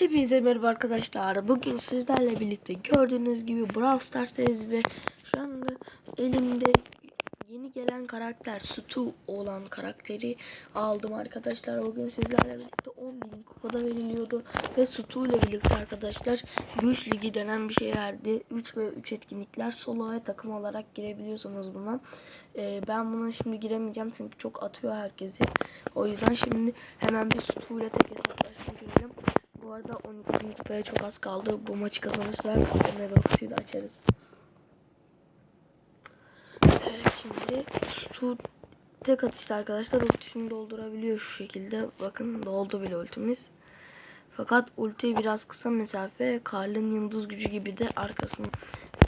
Hepinize merhaba arkadaşlar. Bugün sizlerle birlikte gördüğünüz gibi Brawl Stars'tayız ve şu anda elimde yeni gelen karakter Stu olan karakteri aldım arkadaşlar. Bugün sizlerle birlikte 10.000 kupada veriliyordu ve Stu ile birlikte arkadaşlar güç ligi denen bir şey verdi. 3 ve 3 etkinlikler solo ve takım olarak girebiliyorsunuz buna. Ee, ben buna şimdi giremeyeceğim çünkü çok atıyor herkesi. O yüzden şimdi hemen bir Stu ile tek hesaplaşma girelim. Bu arada 12. kupaya çok az kaldı. Bu maçı kazanırsak mega kutuyu da açarız. Evet şimdi şu tek atışta arkadaşlar ultisini doldurabiliyor şu şekilde. Bakın doldu bile ultimiz. Fakat ulti biraz kısa mesafe. Karl'ın yıldız gücü gibi de arkasını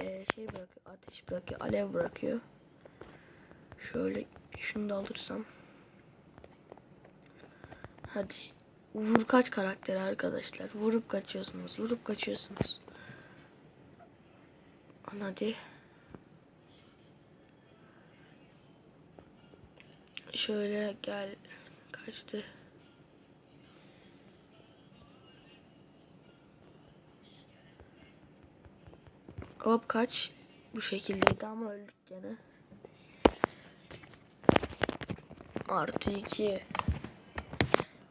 e, şey bırakıyor. Ateş bırakıyor. Alev bırakıyor. Şöyle şunu da alırsam. Hadi. Vur kaç karakteri arkadaşlar. Vurup kaçıyorsunuz. Vurup kaçıyorsunuz. Lan hadi. Şöyle gel. Kaçtı. Hop kaç. Bu şekildeydi ama öldük gene. Artı iki.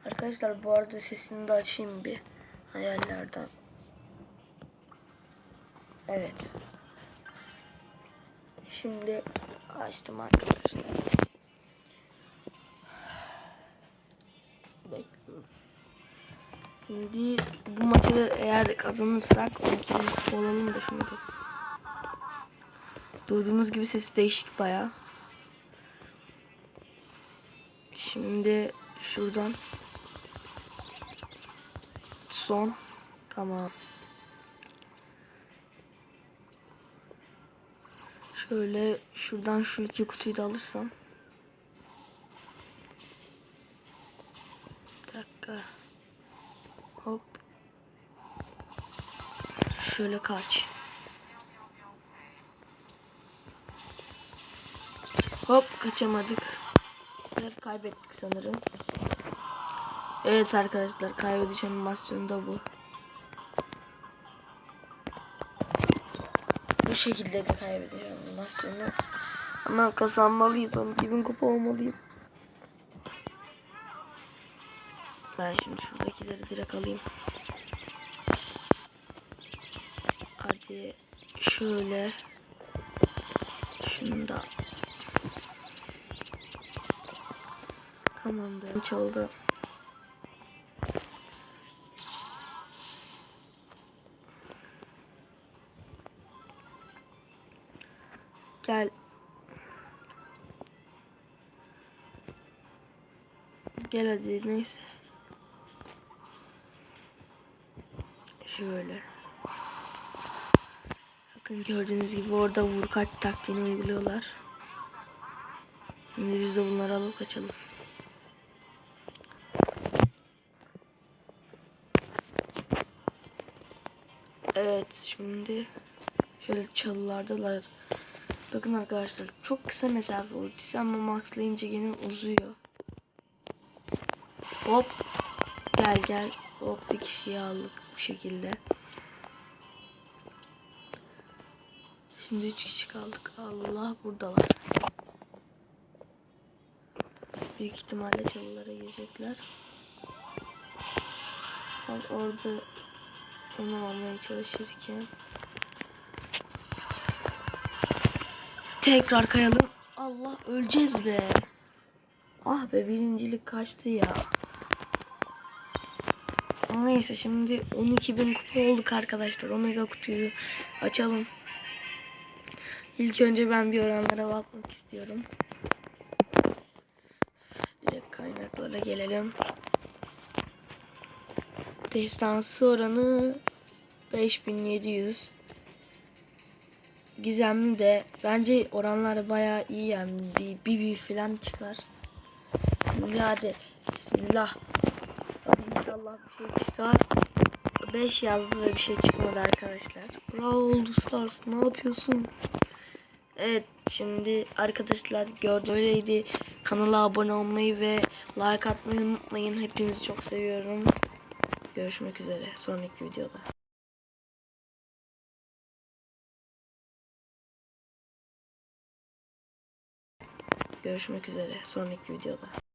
Arkadaşlar bu arada sesini de açayım bir hayallerden. Evet. Şimdi açtım arkadaşlar. Bekliyorum. Şimdi bu maçı eğer kazanırsak 12 bin olalım da da. Duyduğunuz gibi sesi değişik baya. Şimdi şuradan son tamam. Şöyle şuradan şu iki kutuyu da alırsam. Bir dakika. Hop. Şöyle kaç. Hop kaçamadık. Kaybettik sanırım. Evet arkadaşlar kaybediş animasyonu da bu. Bu şekilde de kaybediş animasyonu. Ama kazanmalıyız. 12.000 kupa olmalıyım. Ben şimdi şuradakileri direkt alayım. Hadi şöyle şunu da Tamamdır. Çaldı. Gel. Gel hadi neyse. Şöyle. Bakın gördüğünüz gibi orada vur kaç taktiğini uyguluyorlar. Şimdi biz de bunları alıp kaçalım. Evet şimdi şöyle çalılardalar. Bakın arkadaşlar çok kısa mesafe ultisi ama maxlayınca yine uzuyor. Hop gel gel hop bir kişiyi aldık bu şekilde. Şimdi üç kişi kaldık. Allah buradalar. Büyük ihtimalle çalılara girecekler. Ben orada onu almaya çalışırken tekrar kayalım. Allah öleceğiz be. Ah be birincilik kaçtı ya. Neyse şimdi 12.000 kupa olduk arkadaşlar. Omega kutuyu açalım. İlk önce ben bir oranlara bakmak istiyorum. Direkt kaynaklara gelelim. Destansı oranı 5700. Gizemli de bence oranlar bayağı iyi yani bir bir, bir falan çıkar. Şimdi hadi bismillah. İnşallah bir şey çıkar. 5 yazdı ve bir şey çıkmadı arkadaşlar. Bravo oldu Stars ne yapıyorsun? Evet şimdi arkadaşlar gördüğünüz öyleydi. Kanala abone olmayı ve like atmayı unutmayın. Hepinizi çok seviyorum. Görüşmek üzere sonraki videoda. Görüşmek üzere sonraki videoda.